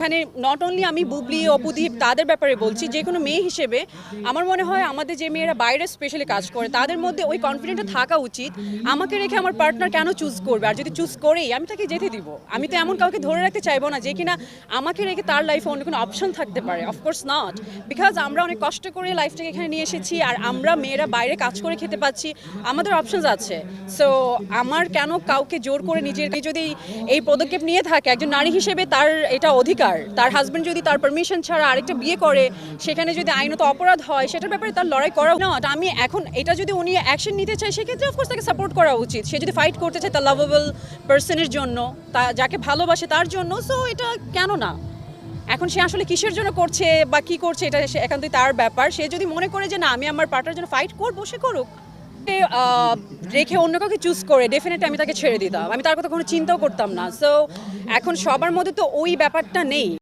এখানে not only আমি বুবলি, অপুদীপ তাদের ব্যাপারে বলছি, যে কোনো মেয়ে হিসেবে আমার মনে হয় আমাদের যে মেয়েরা বাইরে স্পেশালি কাজ করে, তাদের মধ্যে ওই কনফিডেন্টটা থাকা উচিত। আমাকে রেখে আমার পার্টনার কেন চুজ করবে? আর যদি চুজ করেই, আমি তাকে যেতে দিব। আমি তো এমন কাউকে ধরে রাখতে চাইব না যে কিনা আমাকে রেখে তার লাইফে অন্য কোনো অপশন থাকতে পারে। অফকোর্স নট বিকজ আমরা অনেক কষ্ট করে লাইফটাকে এখানে নিয়ে এসেছি, আর আমরা মেয়েরা বাইরে কাজ করে খেতে পাচ্ছি। আমাদের অপশনস আছে। সো আমার কেন কাউকে জোর করে নিজের যদি এই পদক্ষেপ নিয়ে থাকে, একজন নারী হিসেবে তার এটা অধিকার। তার হাজবেন্ড যদি তার পারমিশন ছাড়া আরেকটা বিয়ে করে, সেখানে যদি আইনত অপরাধ হয়, সেটার ব্যাপারে তার লড়াই করা না আমি এখন, এটা যদি উনি অ্যাকশন নিতে চায়, সেক্ষেত্রে অফকোর্স তাকে সাপোর্ট করা উচিত। সে যদি ফাইট করতে চায় তার লাভেবল পার্সনের জন্য, তা, যাকে ভালোবাসে তার জন্য সো এটা কেন না? এখন সে আসলে কিসের জন্য করছে বা কি করছে, এটা একান্তই তার ব্যাপার। সে যদি মনে করে যে না, আমি আমার পার্টনার জন্য ফাইট করব, সে করুক। আহ, রেখে অন্য কাউকে চুজ করে ডেফিনেটলি আমি তাকে ছেড়ে দিতাম। আমি তার কথা কোনো চিন্তাও করতাম না। সো এখন সবার মধ্যে তো ওই ব্যাপারটা নেই।